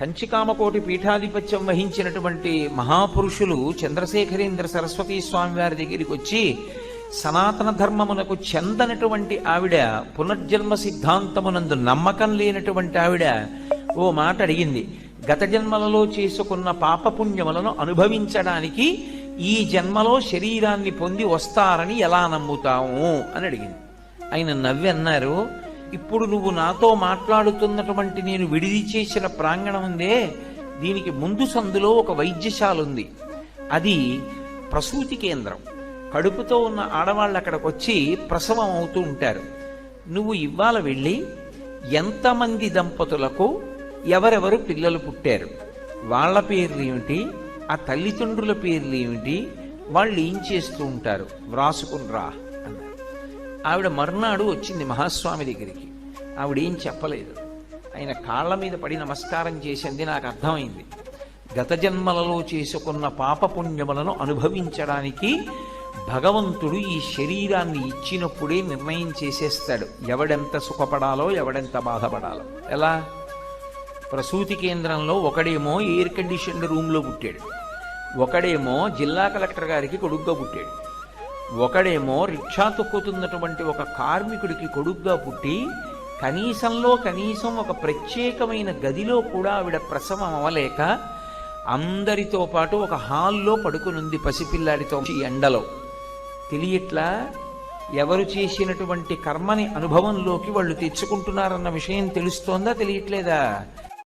కంచికామకోటి పీఠాధిపత్యం వహించినటువంటి మహాపురుషులు చంద్రశేఖరేంద్ర సరస్వతీ స్వామి వారి దగ్గరికి వచ్చి సనాతన ధర్మమునకు చెందనటువంటి ఆవిడ పునర్జన్మ సిద్ధాంతమునందు నమ్మకం లేనటువంటి ఆవిడ ఓ మాట అడిగింది. గత జన్మలలో చేసుకున్న పాపపుణ్యములను అనుభవించడానికి ఈ జన్మలో శరీరాన్ని పొంది వస్తారని ఎలా నమ్ముతాము? అని అడిగింది. ఆయన నవ్వి అన్నారు ఇప్పుడు నువ్వు నాతో మాట్లాడుతున్నటువంటి నేను విడిది చేసిన ప్రాంగణం ఉందే దీనికి ముందు సందులో ఒక వైద్యశాల ఉంది. అది ప్రసూతి కేంద్రం. కడుపుతో ఉన్న ఆడవాళ్ళు అక్కడికి వచ్చి ప్రసవం అవుతూ ఉంటారు. నువ్వు ఇవాళ వెళ్ళి ఎంతమంది దంపతులకు ఎవరెవరు పిల్లలు పుట్టారు? వాళ్ళ పేర్లు ఏమిటి? ఆ తల్లిదండ్రుల పేర్లు ఏమిటి? వాళ్ళు ఏం చేస్తూ ఉంటారు? వ్రాసుకుని రా. ఆవిడ మర్నాడు వచ్చింది మహాస్వామి దగ్గరికి. ఆవిడ ఏం చెప్పలేదు. ఆయన కాళ్ళ మీద పడి నమస్కారం చేసింది నాకు అర్థమైంది. గత జన్మలలో చేసుకున్న పాపపుణ్యములను అనుభవించడానికి భగవంతుడు ఈ శరీరాన్ని ఇచ్చినప్పుడే నిర్ణయం చేసేస్తాడు. ఎవడెంత సుఖపడాలో ఎవడెంత బాధపడాలో. ఎలా? ప్రసూతి కేంద్రంలో ఒకడేమో ఎయిర్ కండిషన్డ్ రూమ్లో పుట్టాడు. ఒకడేమో జిల్లా కలెక్టర్ గారికి కొడుగ్గా పుట్టాడు. ఒకడేమో రిక్షా తొక్కుతున్నటువంటి ఒక కార్మికుడికి కొడుగ్గా పుట్టి కనీసంలో కనీసం ఒక ప్రత్యేకమైన గదిలో కూడా ఆవిడ ప్రసవం అవ్వలేక అందరితో పాటు ఒక హాల్లో పడుకునుంది పసిపిల్లాడితో ఈ ఎండలో. తెలియట్లా? ఎవరు చేసినటువంటి కర్మని అనుభవంలోకి వాళ్ళు తెచ్చుకుంటున్నారన్న విషయం తెలుస్తోందా? తెలియట్లేదా?